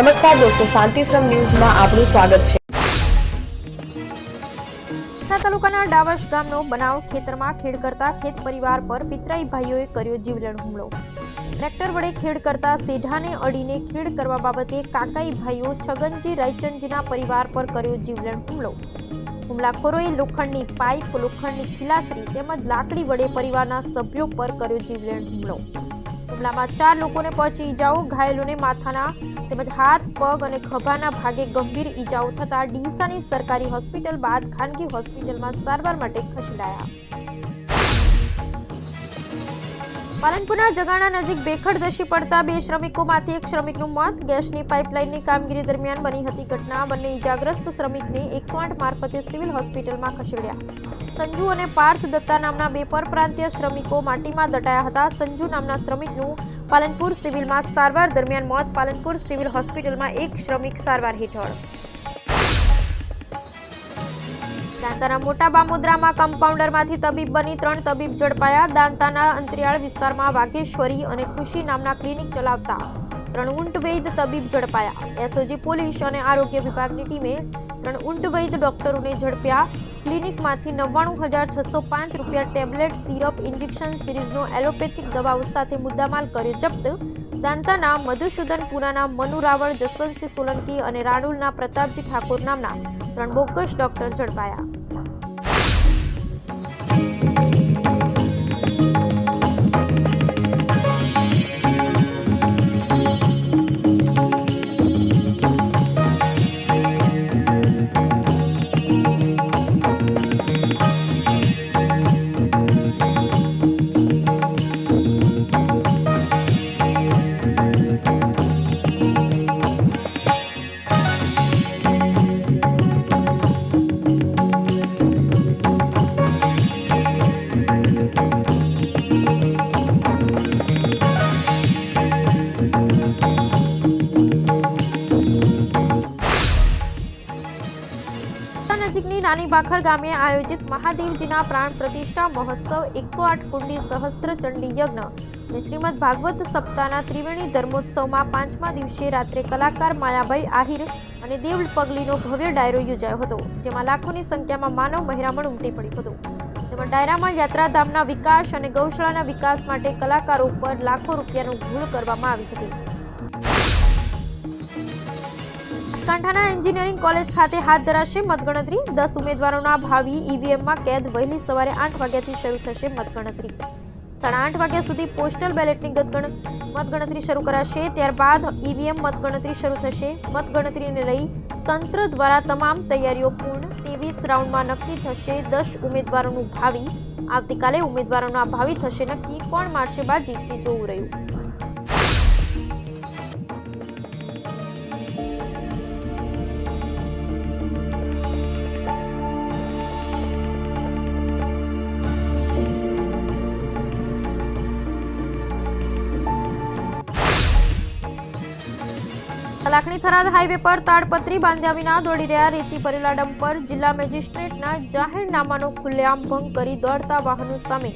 નમસ્કાર દોસ્તો, શાંતિશ્રમ ન્યૂઝમાં આપનું સ્વાગત છે. તાલુકાના ડાવર્સ ગામનો બનાવ ખેતરમાં ખેડ કરતા ખેત પરિવાર પર પિતરાઈ ભાઈઓએ કર્યો જીવલેણ હુમલો. ટ્રેક્ટર વડે ખેડ કરતા સેઢાને અડીને ખેડ કરવા બાબતે કાકાઈ ભાઈઓ છગનજી રાયચંદજીના પરિવાર પર કર્યો જીવલેણ હુમલો. હુમલાખોરોએ લોખંડની પાઇપ, લોખંડની ખીલાસરી તેમજ લાકડી વડે પરિવારના સભ્યો પર કર્યો જીવલેણ હુમલો. હુમલામાં ચાર લોકોને પહોંચી ઈજાઓ, ઘાયલોને માથાના તેમજ હાથ, પગ અને ખભાના ભાગે ગંભીર ઈજાઓ થતા ડીસાની સરકારી હોસ્પિટલ બાદ ખાનગી હોસ્પિટલમાં સારવાર માટે ખસેડાયા. પાલનપુરના જગાણા નજીક ભેખડ ધસી પડતા બે શ્રમિકોમાંથી એક શ્રમિકનું મોત. ગેસની પાઇપલાઇનની કામગીરી દરમિયાન બની હતી ઘટના. બંને ઈજાગ્રસ્ત શ્રમિકને એકસો આઠ મારફતે સિવિલ હોસ્પિટલમાં ખસેડ્યા. સંજુ અને પાર્થ દત્તા નામના બે પરપ્રાંતીય શ્રમિકો માટીમાં દટાયા હતા. સંજુ નામના શ્રમિકનું પાલનપુર સિવિલમાં સારવાર દરમિયાન મોત. પાલનપુર સિવિલ હોસ્પિટલમાં એક શ્રમિક સારવાર હેઠળ દાંતાના મોટા બામુદ્રામાં કમ્પાઉન્ડરમાંથી તબીબ બની ત્રણ તબીબ ઝડપાયા. દાંતાના અંતરિયાળ વિસ્તારમાં વાઘેશ્વરી અને ખુશી નામના ક્લિનિક ચલાવતા ત્રણ ઊંટવૈદ તબીબ ઝડપાયા. એસઓજી પોલીસ અને આરોગ્ય વિભાગની ટીમે ત્રણ ઊંટવૈદ ડોક્ટરોને ઝડપ્યા. ક્લિનિકમાંથી નવ્વાણું હજાર છસો પાંચ રૂપિયા ટેબ્લેટ, સિરપ, ઇન્જેક્શન સિરીઝનો એલોપેથિક દવાઓ સાથે મુદ્દામાલ કર્યો જપ્ત. દાંતાના મધુસૂદન પુરાના મનુ રાવળ, જસવંતસિંહ સોલંકી અને રાણુલના પ્રતાપજી ઠાકોર નામના ત્રણ બોગસ ડોક્ટર ઝડપાયા. નાની ભાખર ગામે આયોજિત મહાદેવજીના પ્રાણ પ્રતિષ્ઠા મહોત્સવ એકસો આઠ કુંડી સહસ્ત્ર ચંડી યજ્ઞ. અને શ્રીમદ ભાગવત સપ્તાહના ત્રિવેણી ધર્મોત્સવમાં પાંચમા દિવસે રાત્રે કલાકાર માયાભાઈ આહિર અને દેવ પગલીનો ભવ્ય ડાયરો યોજાયો હતો, જેમાં લાખોની સંખ્યામાં માનવ મહેરામણ ઉમટી પડ્યું હતું. તેમાં ડાયરામાં યાત્રાધામના વિકાસ અને ગૌશાળાના વિકાસ માટે કલાકારો પર લાખો રૂપિયાનું ભૂલ કરવામાં આવી હતી. કાંઠાના એન્જિનિયરિંગ કોલેજ ખાતે હાથ ધરાશે મતગણતરી. દસ ઉમેદવારોના ભાવિ ઈવીએમમાં કેદ. વહેલી સવારે આઠ વાગ્યાથી શરૂ થશે મતગણતરી. સાડા આઠ વાગ્યા સુધી પોસ્ટલ બેલેટની મતગણતરી શરૂ કરાશે. ત્યારબાદ ઈવીએમ મતગણતરી શરૂ થશે. મતગણતરીને લઈ તંત્ર દ્વારા તમામ તૈયારીઓ પૂર્ણ. ત્રેવીસ રાઉન્ડમાં નક્કી થશે દસ ઉમેદવારોનું ભાવિ. આવતીકાલે ઉમેદવારોના ભાવિ થશે. નક્કી કોણ મારશે બાજી તે જોવું રહ્યું. લાખણી થરાદ હાઈવે પર તાડપત્રી બાંધ્યા વિના દોડી રહ્યા રેતી ભરેલા ડમ્પર જિલ્લા મેજિસ્ટ્રેટના જાહેરનામાનો ખુલ્લેઆમ ભંગ કરી દોડતા વાહનો સામે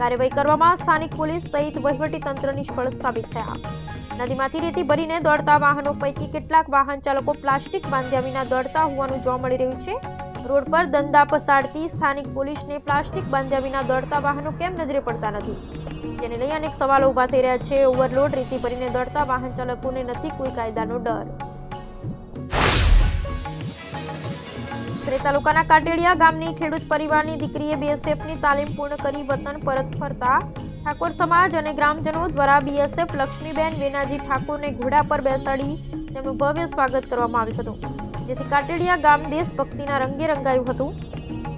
કાર્યવાહી કરવામાં સ્થાનિક પોલીસ સહિત વહીવટી તંત્ર નિષ્ફળ સાબિત થયા. નદીમાંથી રેતી ભરીને દોડતા વાહનો પૈકી કેટલાક વાહન ચાલકો પ્લાસ્ટિક બાંધ્યા વિના દોડતા હોવાનું જોવા મળી રહ્યું છે. રોડ પર ધંધા પસાડતી સ્થાનિક પોલીસને પ્લાસ્ટિક બાંધ્યા વિના દોડતા વાહનો કેમ નજરે પડતા નથી? જેને લઈ અનેક સવાલો ઊભા થઈ રહ્યા છે. ઓવરલોડ રેતી ભરીને દોડતા વાહન ચાલકોને નથી કોઈ કાયદાનો ડર. તાલુકાના કાટેડિયા ગામની ખેડૂત પરિવારની દીકરીએ બીએસએફની તાલીમ પૂર્ણ કરી વતન પરત ફરતા ઠાકોર સમાજ અને ગ્રામજનો દ્વારા બીએસએફ લક્ષ્મીબેન વેનાજી ઠાકોરને ઘોડા પર બેસાડી તેમનું ભવ્ય સ્વાગત કરવામાં આવ્યું હતું. જેથી કાટેડિયા ગામ દેશભક્તિના રંગે રંગાયું હતું.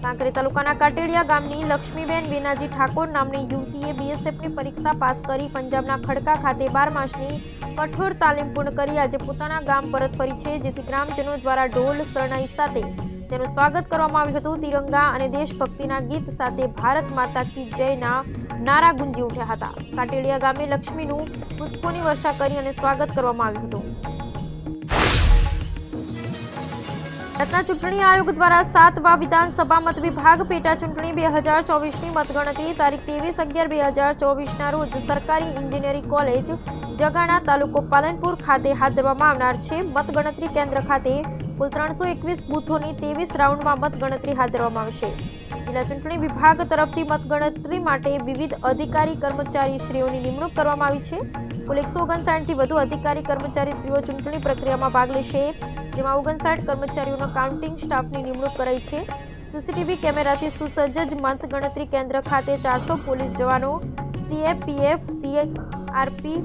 કાંકરે તાલુકાના કાટેડિયા ગામની લક્ષ્મીબેન બેનાજી ઠાકોર નામની યુવતીએ બીએસએફની પરીક્ષા પાસ કરી પંજાબના ખડકા ખાતે બાર માસની કઠોર તાલીમ પૂર્ણ કરી. આજે પોતાના ગામ પરત ફરી છે, જેથી ગ્રામજનો દ્વારા ઢોલ શરણાઈ સાથે તેનું સ્વાગત કરવામાં આવ્યું હતું. તિરંગા અને દેશભક્તિના ગીત સાથે ભારત માતા કી જયના નારા ગુંજી ઉઠ્યા હતા. કાટેડિયા ગામે લક્ષ્મીનું પુષ્પોની વર્ષા કરી અને સ્વાગત કરવામાં આવ્યું હતું. ભારતના ચૂંટણી આયોગ દ્વારા સાતમા વિધાનસભા મત વિભાગ પેટા ચૂંટણી બે હજાર ચોવીસની મતગણતરી તારીખ ત્રેવીસ અગિયાર બે હજાર ચોવીસના રોજ સરકારી એન્જિનિયરિંગ કોલેજ, જગાણા તાલુકો પાલનપુર ખાતે હાથ ધરવામાં આવનાર છે. મતગણતરી કેન્દ્ર ખાતે કુલ ત્રણસો એકવીસ બૂથોની ત્રેવીસ રાઉન્ડમાં મતગણતરી હાથ ધરવામાં આવશે. જિલ્લા ચૂંટણી વિભાગ તરફથી મતગણતરી માટે વિવિધ અધિકારી કર્મચારીશ્રીઓની નિમણૂક કરવામાં આવી છે. કુલ એકસો ઓગણસાઠથી વધુ અધિકારી કર્મચારીશ્રીઓ ચૂંટણી પ્રક્રિયામાં ભાગ લેશે, જેમાં ઓગણસાઠ કર્મચારીઓનો કાઉન્ટિંગ સ્ટાફની નિમણૂક કરાઈ છે. સીસીટીવી કેમેરાથી સુસજ્જ મતગણતરી કેન્દ્ર ખાતે ચારસો પોલીસ જવાનો, સીએપીએફ, સીઆરપી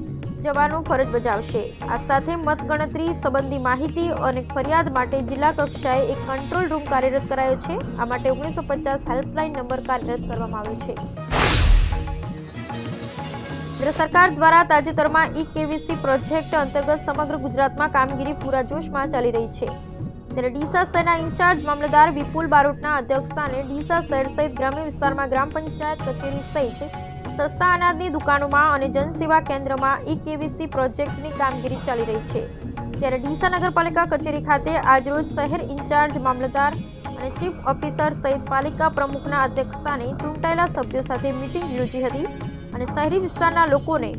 જવાનો ફરજ બજાવશે. આ સાથે મતગણતરી સંબંધી માહિતી અને ફરિયાદ માટે જિલ્લા કક્ષાએ એક કંટ્રોલ રૂમ કાર્યરત કરાયો છે. આ માટે ઓગણીસો પચાસ હેલ્પલાઇન નંબર કાર્યરત કરવામાં આવ્યો છે. સરકાર દ્વારા તાજેતરમાં ઈ કેવીસી પ્રોજેક્ટ અંતર્ગત સમગ્ર ગુજરાતમાં કામગીરી પૂરા જોશમાં ચાલી રહી છે. ત્યારે ડીસા શહેરના ઇન્ચાર્જ મામલતદાર વિપુલ બારોટના અધ્યક્ષસ્થાને ડીસા શહેર સહિત ગ્રામ્ય વિસ્તારમાં ગ્રામ પંચાયત કચેરી સહિત સસ્તા અનાજની દુકાનોમાં અને જનસેવા કેન્દ્રમાં ઈ કેવીસી પ્રોજેક્ટની કામગીરી ચાલી રહી છે. ત્યારે ડીસા નગરપાલિકા કચેરી ખાતે આજરોજ શહેર ઇન્ચાર્જ મામલતદાર અને ચીફ ઓફિસર સહિત પાલિકા પ્રમુખના અધ્યક્ષસ્થાને ચૂંટાયેલા સભ્યો સાથે મિટિંગ યોજી હતી. અને શહેરી વિસ્તારના લોકોને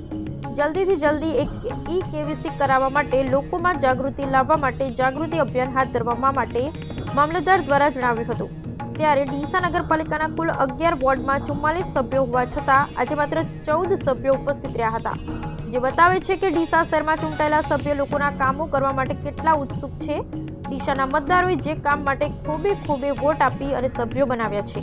જલ્દીથી જલ્દી એક ઈ કેવીસી કરાવવા માટે, લોકોમાં જાગૃતિ લાવવા માટે, જાગૃતિ અભિયાન હાથ ધરવામાં માટે મામલતદાર દ્વારા જણાવ્યું હતું. ત્યારે ડીસા નગરપાલિકાના કુલ અગિયાર વોર્ડમાં ચુમ્માલીસ સભ્યો હોવા છતાં આજે માત્ર ચૌદ સભ્યો ઉપસ્થિત રહ્યા હતા. જે બતાવે છે કે ડીસા શહેરમાં ચૂંટાયેલા સભ્યો લોકોના કામો કરવા માટે કેટલા ઉત્સુક છે? ડીસાના મતદારોએ જે કામ માટે ખૂબે ખૂબે વોટ આપી અને સભ્યો બનાવ્યા છે.